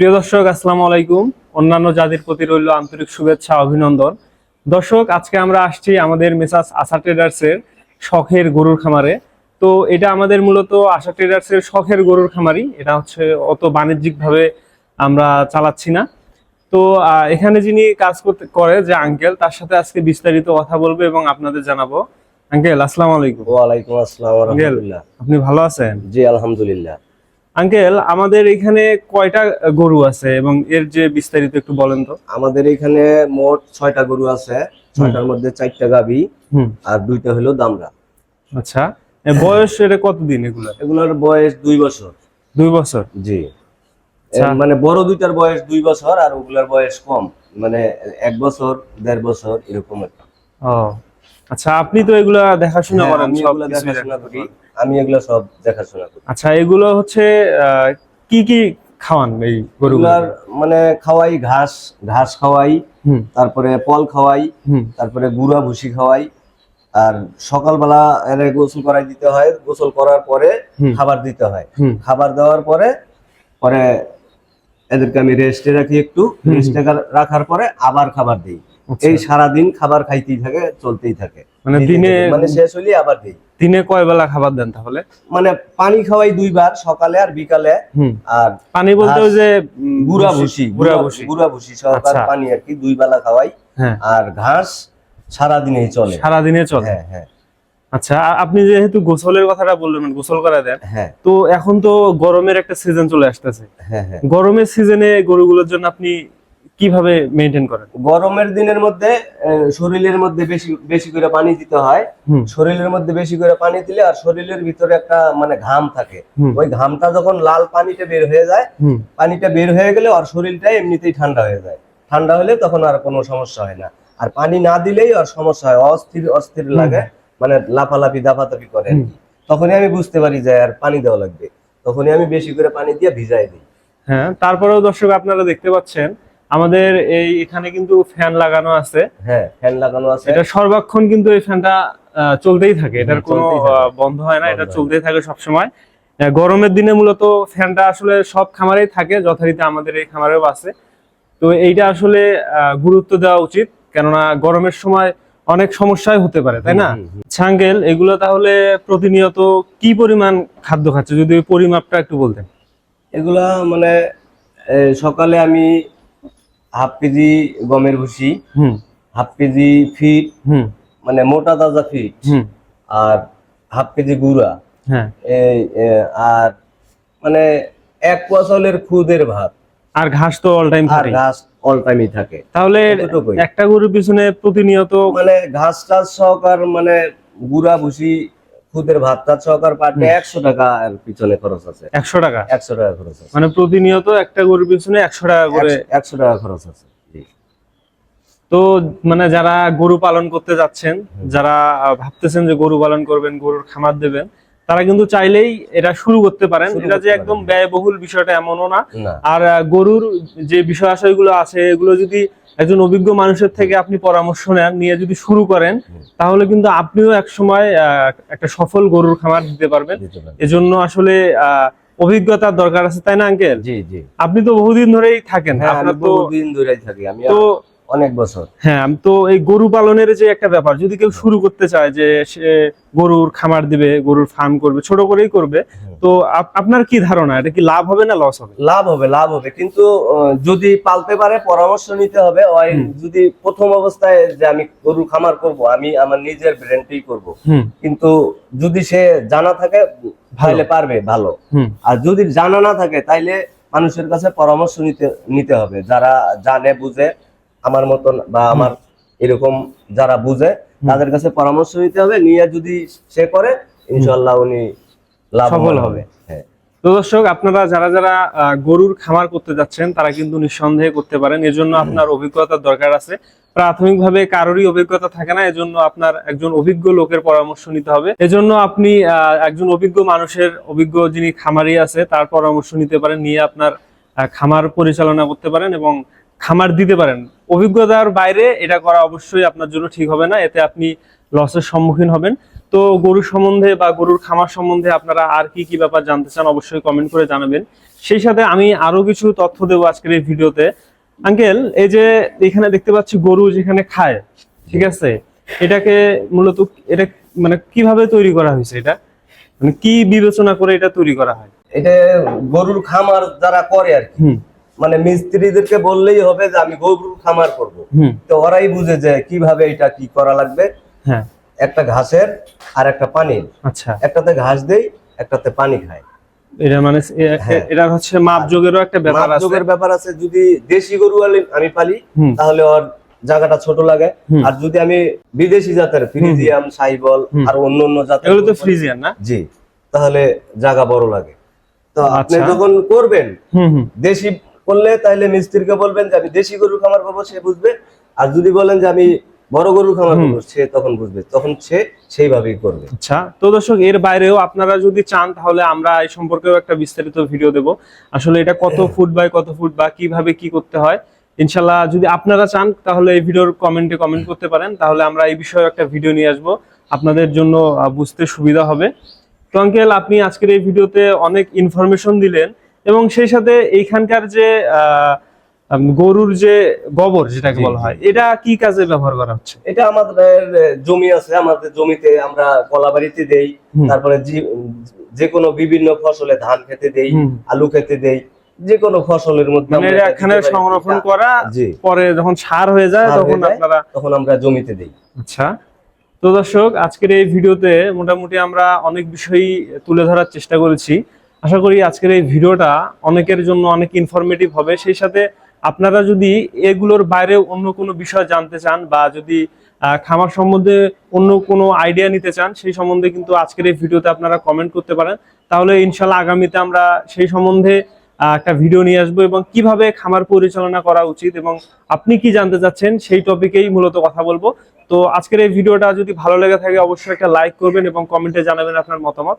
প্রিয় দর্শক আসসালামু আলাইকুম। অন্যান্য জাতির প্রতি রইল আন্তরিক শুভেচ্ছা অভিনন্দন। দর্শক আজকে আমরা আসছি আমাদের মেসাস আশা ট্রেডার্সের শখের গরুর খামারে। তো এটা আমাদের মূলত আশা ট্রেডার্সের শখের গরুর খামারই। এটা হচ্ছে অত বাণিজ্যিকভাবে আমরা চালাচ্ছি না। তো এখানে যিনি কাজ করতে করে যে আঙ্কেল তার সাথে আজকে বিস্তারিত কথা বলব এবং আপনাদের জানাব। আঙ্কেল আসসালামু আলাইকুম। ওয়ালাইকুম আসসালাম ওয়া রাহমাতুল্লাহ। আপনি ভালো আছেন? জি আলহামদুলিল্লাহ। আঙ্কেল আমাদের এখানে কয়টা গরু আছে এবং এর যে বিস্তারিত একটু বলেন তো? আমাদের এখানে মোট ছয়টা গরু আছে ছয়টার মধ্যে চারটা গাবি আর দুইটা হলো দামরা। আচ্ছা বয়স এটা কতদিন এগুলা এগুলোর বয়স দুই বছর। দুই বছর? জি। আচ্ছা। মানে বড় দুইটার বয়স দুই বছর আর ওগুলার বয়স কম। মানে এক বছর দেড় বছর এরকম একটা। ও আচ্ছা আপনি তো এগুলা দেখাশোনা হ্যাঁ, করেন আমি সব দেখাশোনা করি। আমি এগুলো সব দেখাশোনা করি। আচ্ছা এগুলো হচ্ছে কি কি খাওয়ান এই গরুগুলো? এগুলার মানে খাওয়াই ঘাস ঘাস খাওয়াই তারপরে পল খাওয়াই তারপরে গুড়া ভুসি খাওয়াই আর সকালবেলা এর গোসল করাই দিতে হয়। গোসল করার পরে খাবার দিতে হয়। খাবার দেওয়ার পরে পরে এদেরকে আমি রেস্টে রাখি একটু। রেস্টে রাখার পরে আবার খাবার দিই। আচ্ছা। এই সারা দিন খাবার খাইতেই থাকে চলতেই থাকে। মানে দিনে মানে শেষ হলে আবার দিই। দিনে কয় বেলা খাবার দেন তাহলে? মানে পানি খাওয়াই দুইবার সকালে আর বিকালে। আর পানি বলতে যে উম, গুঁড়া ভুসি গুঁড়া ভুসি। গুঁড়া ভুসি সরকার। পানি আর কি দুই বেলা খাওয়াই। হ্যাঁ। আর ঘাস সারা দিনেই চলে। সারাদিনে চলে? হ্যাঁ হ্যাঁ। আচ্ছা আপনি যেহেতু গোসলের কথাটা বললেন গোসল করা দেন হ্যাঁ। তো এখন তো গরমের একটা সিজন চলে আসতেছে। হ্যাঁ হ্যাঁ। গরমের সিজনে গরুগুলোর জন্য আপনি কীভাবে মেনটেন করেন? গরমের দিনের মধ্যে শরীরের মধ্যে বেশি বেশি করে পানি দিতে হয়। শরীরের মধ্যে বেশি করে পানি দিলে আর শরীরের ভিতরে একটা মানে ঘাম থাকে। ওই ঘামটা যখন লাল পানিটা বের হয়ে যায় পানিটা বের হয়ে গেলে আর শরীরটা এমনিতেই ঠান্ডা হয়ে যায়। ঠান্ডা হলে তখন আর কোনো সমস্যা হয় না। আর পানি না দিলেই আর সমস্যা হয় অস্থির অস্থির লাগে। মানে লাফালাফি দাফাদাফি করে তখনই আমি বুঝতে পারি যে আর পানি দেওয়া লাগবে। তখনই আমি বেশি করে পানি দিয়ে ভিজাই দিই। হ্যাঁ তারপরেও দর্শক আপনারা দেখতে পাচ্ছেন আমাদের এই এখানে কিন্তু ফ্যান লাগানো আছে। হ্যাঁ ফ্যান লাগানো আছে। এটা সর্বক্ষণ কিন্তু এই ফ্যানটা চলতেই থাকে। এটার কোনো থাকে। আহ, বন্ধ হয় না এটা চলতেই থাকে সব সময় গরমের দিনে মূলত ফ্যানটা আসলে সব খামারেই থাকে যথারীতি আমাদের এই খামারেও আছে। তো এইটা আসলে গুরুত্ব দেওয়া উচিত কেননা গরমের সময় অনেক সমস্যায় হতে পারে তাই না? ছাঙ্গেল এগুলো তাহলে প্রতিনিয়ত কি পরিমাণ খাদ্য খাচ্ছে? যদি পরিমাপটা একটু বলতেন। এগুলা মানে সকালে আমি হাফ কেজি গমের ভুসি হাফ কেজি ফিট মানে মোটা তাজা ফিট আর হাফ কেজি গুঁড়া। হ্যাঁ। এই আর মানে এক পোয়া চাউলের খুদের ভাত। আর ঘাস তো অল টাইম আর থাকে। ঘাস অল টাইমই থাকে। তাহলে একটা গরুর পিছনে প্রতিনিয়ত মানে ঘাস টাস সহকার মানে গুড়া ভুসি খুদের ভাত টাত সহকার পাটে একশো টাকা পিছনে খরচ আছে। একশো টাকা? একশো টাকা খরচ আছে। মানে প্রতিনিয়ত একটা গরুর পিছনে একশো টাকা করে একশো- টাকা খরচ আছে তো মানে যারা গরু পালন করতে যাচ্ছেন যারা ভাবতেছেন যে গরু পালন করবেন গরুর খামার দেবেন তারা কিন্তু চাইলেই এটা শুরু করতে পারেন। এটা যে একদম ব্যয়বহুল বিষয়টা এমনও না। না। আর গরুর যে বিষয় আশয়গুলো আছে এগুলো যদি একজন অভিজ্ঞ মানুষের থেকে আপনি পরামর্শ নেন নিয়ে যদি শুরু করেন তাহলে কিন্তু আপনিও এক সময় একটা সফল গরুর খামার দিতে পারবেন। এজন্য আসলে আহ, অভিজ্ঞতার দরকার আছে তাই না আঙ্কেল? জি জি। আপনি তো বহুদিন ধরেই থাকেন হ্যাঁ আপনার তো বহুদিন ধরেই থাকি। আমি তো অনেক বছর। হ্যাঁ আমি তো এই গরু পালনের যে একটা ব্যাপার যদি কেউ শুরু করতে চায় যে সে গরুর খামার দিবে গরুর ফার্ম করবে ছোট করেই করবে তো আপনার কি ধারণা? এটা কি লাভ হবে না লস হবে? লাভ হবে লাভ হবে। কিন্তু যদি পালতে পারে পরামর্শ নিতে হবে ওই যদি প্রথম অবস্থায় যে আমি গরু খামার করব আমি আমার নিজের ব্র্যান্ডেই করব। কিন্তু যদি সে জানা থাকে তাহলে পারবে ভালো। আর যদি জানা না থাকে তাইলে মানুষের কাছে পরামর্শ নিতে নিতে হবে। যারা জানে বুঝে আমার মতন বা আমার এরকম যারা বুঝে তাদের কাছে পরামর্শ নিতে হবে। নিয়ে যদি সে করে ইনশাল্লাহ উনি সফল হবে। হ্যাঁ। তো দর্শক আপনারা যারা যারা গরুর খামার করতে যাচ্ছেন তারা কিন্তু নিঃসন্দেহে করতে পারেন। এজন্য আপনার অভিজ্ঞতার দরকার আছে। প্রাথমিকভাবে কারোরই অভিজ্ঞতা থাকে না এজন্য আপনার একজন অভিজ্ঞ লোকের পরামর্শ নিতে হবে। এজন্য আপনি আহ, একজন অভিজ্ঞ মানুষের অভিজ্ঞ যিনি খামারি আছে তার পরামর্শ নিতে পারেন নিয়ে আপনার খামার পরিচালনা করতে পারেন এবং খামার দিতে পারেন। অভিজ্ঞতার বাইরে এটা করা অবশ্যই আপনার জন্য ঠিক হবে না এতে আপনি লসের সম্মুখীন হবেন। তো গরু সম্বন্ধে বা গরুর খামার সম্বন্ধে আপনারা আর কি কি ব্যাপার জানতে চান অবশ্যই কমেন্ট করে জানাবেন। সেই সাথে আমি আরও কিছু তথ্য দেবো আজকের এই ভিডিওতে। আঙ্কেল এই যে এখানে দেখতে পাচ্ছি গরু যেখানে খায় ঠিক আছে? এটাকে মূলত এটা মানে কীভাবে তৈরি করা হয়েছে এটা? মানে কি বিবেচনা করে এটা তৈরি করা হয়? এটা গরুর খামার যারা করে আর কি। মানে মিস্ত্রিদেরকে বললেই হবে যে আমি গরুর খামার করব। তো ওরাই বুঝে যে কীভাবে এটা কি করা লাগবে। হ্যাঁ। একটা ঘাসের আর একটা পানির আচ্ছা। একটাতে ঘাস দেই একটাতে পানি খায় এটা মানে হ্যাঁ। এটা হচ্ছে মাপযোগেরও একটা ব্যাপার আছে। মাপযোগের ব্যাপার আছে যদি দেশি গরু আমি পালি তাহলে ওর জায়গাটা ছোট লাগে। আর যদি আমি বিদেশি জাতের ফ্রিজিয়াম সাইবল আর অন্য অন্য জাতের এগুলো তো ফ্রিজিয়ান না? জি। তাহলে জায়গা বড় লাগে। তো আপনি আচ্ছা। যখন করবেন দেশি করলে তাহলে মিস্ত্রিকে বলবেন যে আমি দেশি গরু খামার পাবো সে বুঝবে। আর যদি বলেন যে আমি বড় গরু খামার। সে তখন বুঝবে। তখন সে সেইভাবেই করবে। আচ্ছা তো দর্শক এর বাইরেও আপনারা যদি চান তাহলে আমরা এই সম্পর্কেও একটা বিস্তারিত ভিডিও দেব। আসলে এটা কত ফুট বাই কত ফুট বা কীভাবে কি করতে হয় ইনশাল্লাহ যদি আপনারা চান তাহলে এই ভিডিওর কমেন্টে কমেন্ট করতে পারেন। তাহলে আমরা এই বিষয়ে একটা ভিডিও নিয়ে আসব। আপনাদের জন্য বুঝতে সুবিধা হবে। তো আঙ্কেল আপনি আজকের এই ভিডিওতে অনেক ইনফরমেশন দিলেন। এবং সেই সাথে এইখানকার যে আহ, গরুর যে গোবর যেটাকে বলা হয় এটা কি কাজে ব্যবহার করা হচ্ছে? এটা আমাদের জমি আছে আমাদের জমিতে আমরা কলাবাড়িতে দেই। তারপরে যে কোনো বিভিন্ন ফসলে ধান খেতে দেই আলু খেতে দেই যে কোনো ফসলের মধ্যে মানে আমরা এখানে সংরক্ষণ করা পরে যখন সার হয়ে যায় তখন আপনারা তখন আমরা জমিতে দেই। আচ্ছা। তো দর্শক আজকের এই ভিডিওতে মোটামুটি আমরা অনেক বিষয়ই তুলে ধরার চেষ্টা করেছি। আশা করি আজকের এই ভিডিওটা অনেকের জন্য অনেক ইনফরমেটিভ হবে। সেই সাথে আপনারা যদি এগুলোর বাইরে অন্য কোনো বিষয় জানতে চান বা যদি খামার সম্বন্ধে অন্য কোনো আইডিয়া নিতে চান, সেই সম্বন্ধে কিন্তু আজকের এই ভিডিওতে আপনারা কমেন্ট করতে পারেন। তাহলে ইনশাল্লাহ আগামীতে আমরা সেই সম্বন্ধে একটা ভিডিও নিয়ে আসব এবং কীভাবে খামার পরিচালনা করা উচিত এবং আপনি কি জানতে চাচ্ছেন সেই টপিকেই মূলত কথা বলব। তো আজকের এই ভিডিওটা যদি ভালো লেগে থাকে অবশ্যই একটা লাইক করবেন এবং কমেন্টে জানাবেন আপনার মতামত।